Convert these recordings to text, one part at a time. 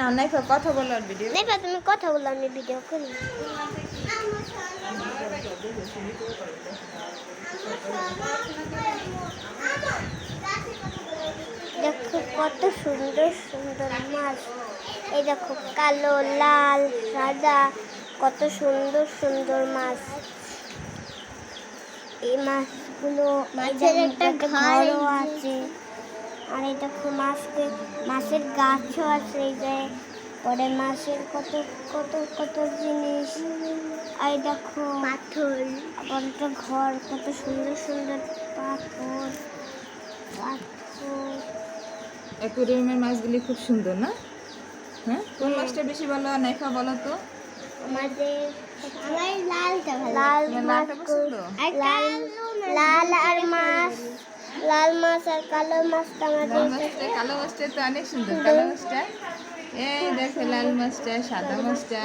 না নাই কথা বলার ভিডিও তুমি কথা বলো আমি ভিডিও করি। দেখো কত সুন্দর সুন্দর মাছ। এই দেখো কালো লাল সাদা কত সুন্দর সুন্দর মাছ। এই মাছগুলো মাছের একটা ঘর আছে। আর এই দেখো মাছকে মাছের গাছও আছে এই যে। পরে মাছের কত কত কত জিনিস। আর দেখো পাথর। আবার একটা ঘর কত সুন্দর সুন্দর পাথর পাথর। অ্যাকোরিয়ামের মাছগুলি খুব সুন্দর না? হ্যাঁ? কোন মাছটা বেশি ভালো নাইফা বলো তো? আমাদের আমার লালটা ভালো লাল লাল লাল মাছ আর কালো মাছটা আমাদের মাছটা কালো মাছটা তো অনেক সুন্দর কালো মাছটা। এই দেখো লাল মাছটা সাদা মাছটা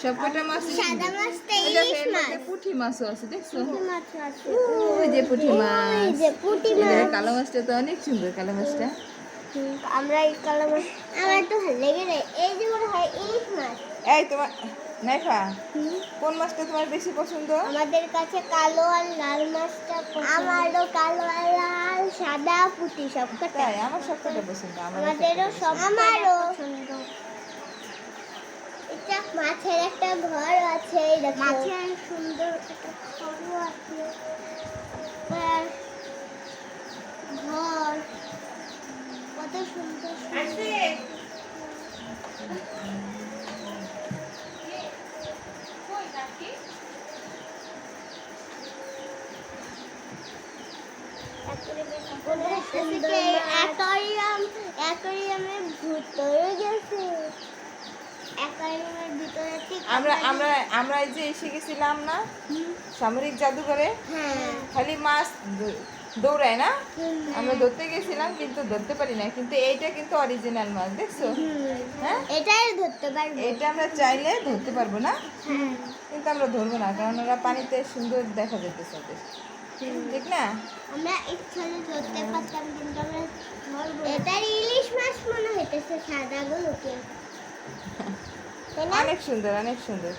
সবকটা মাছ সাদা মাছটা ইলিশ মাছ। পুঁটি মাছও আছে দেখছ? মাছ আছে। ওই যে পুঁটি মাছ। যে পুঁটি এই মাছ। কালো মাছটা তো অনেক সুন্দর কালো মাছটা। আমরা এই কালো মাছ আমার তো ভালো লেগে যায়। এই যে মনে হয় ইলিশ মাছ। এই তোমার নাইফা কোন মাছটা তোমার বেশি পছন্দ? আমাদের কাছে কালো আর লাল মাছটা। আমারও কালো আর লাল। সাদা পুঁটি সব তাই আমার পছন্দ আমাদেরও সব আমারও। পছন্দ। এটা মাছের একটা ঘর আছে এই দেখো। মাছের সুন্দর একটা ঘরও আছে। ঘর কত সুন্দর অ্যাকোয়ারিয়াম অ্যাকোয়ারিয়ামের ভিতরে গেছে অ্যাকোয়ারিয়ামের ভিতরে ঠিক আমরা আমরা আমরা এই যে এসে গেছিলাম না? সামরিক জাদুঘরে? হ্যাঁ। খালি মাছ দৌড়ায় না? আমরা ধরতে গেছিলাম কিন্তু ধরতে পারি না কিন্তু এইটা কিন্তু অরিজিনাল মাছ দেখছ? হ্যাঁ? এটাই ধরতে পারব। এটা আমরা চাইলে ধরতে পারব না? হ্যাঁ। কিন্তু আমরা ধরবো না কারণ ওরা পানিতে সুন্দর দেখা যেতেছে ওদের। ঠিক না আমরা ইচ্ছা ধরতে পারতাম কিন্তু আমরা এটা ইলিশ মাছ মনে হইতেছে সাদা গুলোকে। অনেক সুন্দর অনেক সুন্দর।